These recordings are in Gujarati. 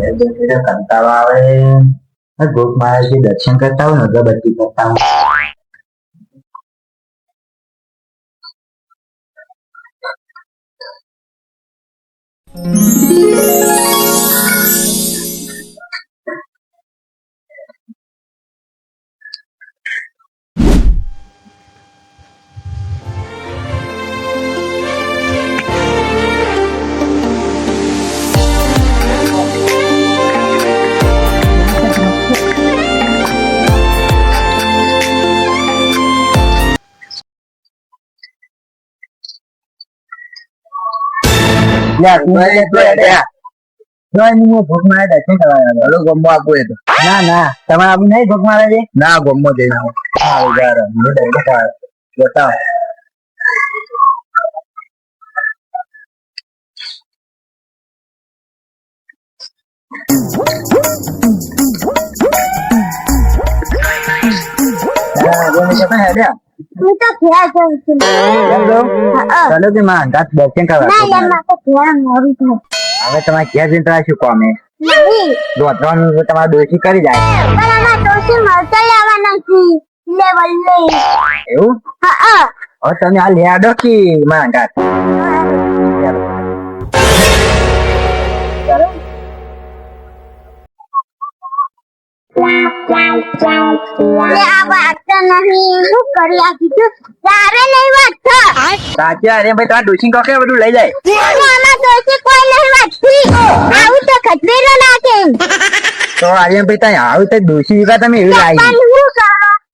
બે બેઠી તો કંટાળો આવે આ ગોપ મહારાજજી દર્શન કરતા હોય ને અગરબત્તી કરતા હોય લે, તું લે, ભોગ મારે દર્શન કરવા તમારે હલો ગમો આપવું એ તો. ના ના. તમારે આવું નહીં ભોગ મારે ના ગમો દે ના. કરવા બતાવો. હા, બોલો કે ભાઈ હેડ્યા. હું તો ઘેર જાઉં છું. કેમ છો? ચાલો કે માં અંગાત દર્શન કરવા ના યાર મારે. મારે તો ઘેર મોડું થાય હવે તમારે ઘેર જઈને તમારે શું કામ તમારે કરી જાય. પણ આમાં ડોશી મળતા નથી. લેવલ એવું? હા હા. હવે તમે આ લેડો કે માં અંગાત સાચી અરે ભાઈ તમારે ડોશી કોકે બધું લઈ જાય. પણ આમાં ડોશી કોઈ આવું તો ખતરેલો નાખે તો આર્યન ભાઈ ત્યાં આવું તો ડોશી વિકા તમે એવી લાવી.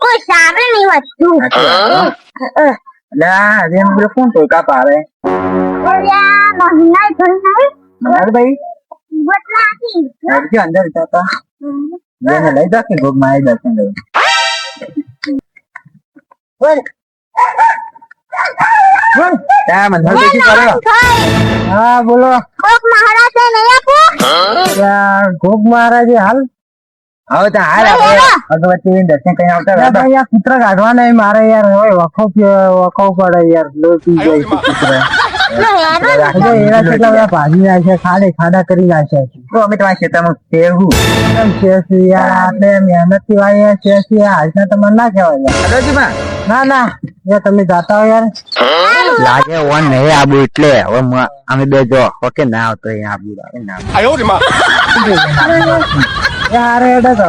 કોઈ સારું નહીં વાગતું એટલે આર્યન પેલો કોણ ટોકા પાડે? ઓલા મહિના થઈ નહીં મનાર ભાઈ? બદલાતી હેડજો અંદર જતા જેને લઈ જાઓ કે ત્યાં કરો. હા બોલો. મહારાજ નહીં આપો? ભોગ મહારાજે હાલ હવે તો હાલ ભગવતી આવતા હતા. યાર મારે યાર હવે વખો વખો પડે યાર. લોટી જાય છે ખાડે ખાડા કરી ના છે. તો તમારે ના કહેવાય ના ના. તમે જાતા હો યાર. લાગે ઓન આબુ એટલે. હવે અમે બે જો. ઓકે ના આવતો અહીંયા આબુ. ના એ હારે હેડે તો.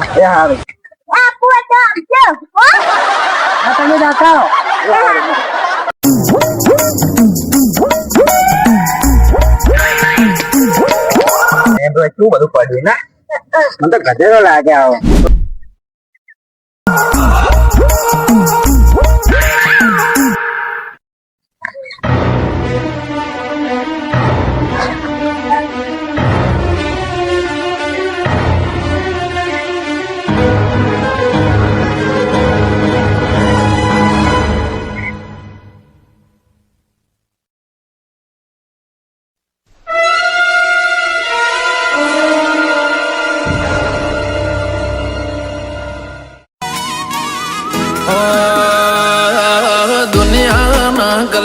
બધું પડ્યું ને? મને તો ગધેડો લાગે આવો.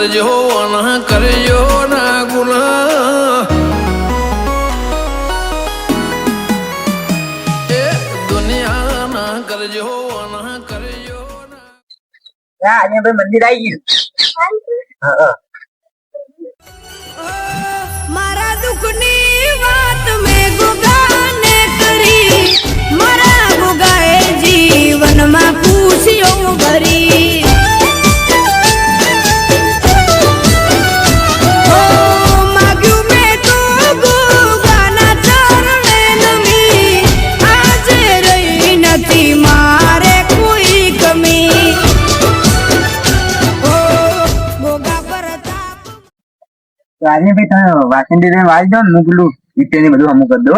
કરજો ના કરજો ના ગુના એ કરજો ના કરજો ના હા અહીંયા ભાઈ મંદિર આવી ગયું. હા હા. મારા દુઃખની વાત મેં ગુગાને કરી. મારા તો આજે ભાઈ તમે વાસંદી બેન વાંચી દો ને, હું પેલું બધું અમુક કરી દો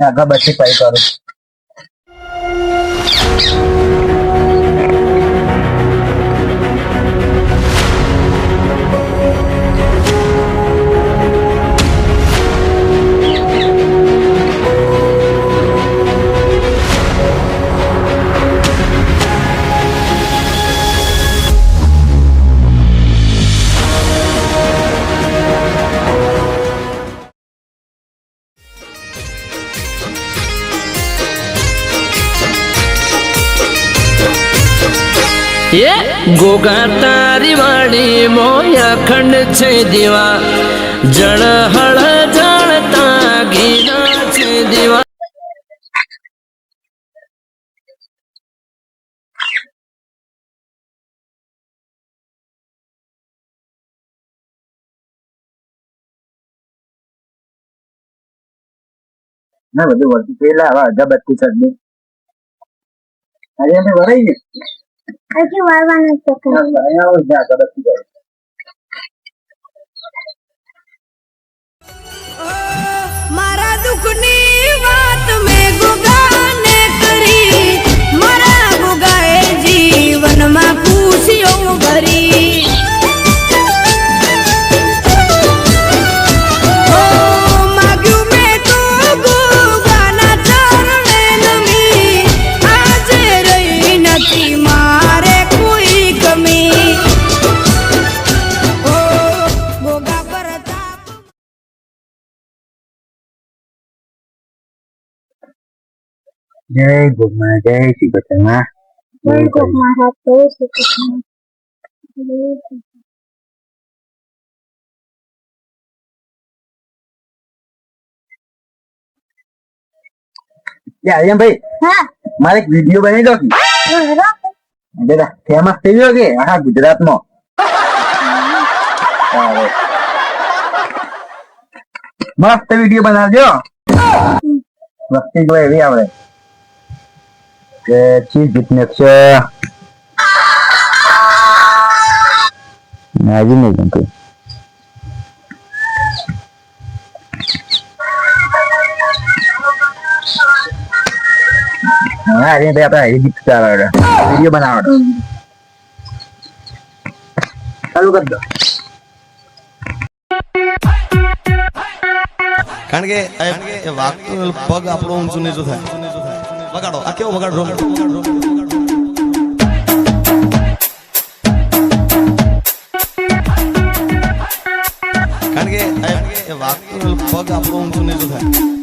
આગળ પછી પૈ કરું. એ ગોગા તારી વાણી મોય અખંડ છે દીવા. જળ હળ જળતા ગીરા છે દીવા. ના, બધું વળતું પેલા હવે અગરબત્તી કરી દે અરે અમે વરાઈ ને હજી વાળવાનું છે અહીંયા આવો મારા દુઃખની વાત મેં જય ગોમા જય શ્રી કૃષ્ણ કોઈ કોક મારા તો છે આર્યન ભાઈ હા મારે એક વીડિયો બનાવી દો દાદા ફેમસ થઈ ગયો કે આખા ગુજરાતમાં સારું. મસ્ત વીડિયો બનાવજો વસ્તી જો એવી આવડે કે ચીજ જીતને છે. આજે નહીં ગમતું. હા આર્યન ભાઈ આપણે ગીત ચાલે વીડિયો બનાવડો ચાલુ કરી દો. કારણ કે એ- એ પગ આપણો ઊંચું નીચું થાય. વગાડો આ કેવો વગાડો? કારણ કે એ- એ પગ આપણો ઊંચું નહીં થાય.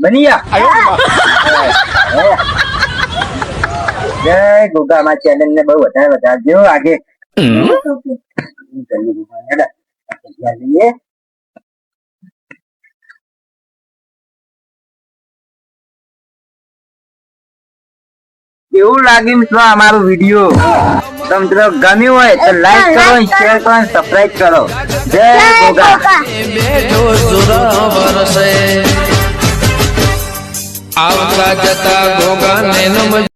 બનિયા. જય ગોગામાં ચેનલ ને બહુ વધારે વધારજો. આગે જઈએ કેવું લાગ્યું મિત્રો અમારું વીડિયો તો મિત્રો ગમ્યું હોય તો લાઈક કરો શેર કરો સબસ્ક્રાઇબ કરો. જય જય ગોગા. ગોગા બેઠો સુરા વરસે આવતા જતા ગોગા ને નમ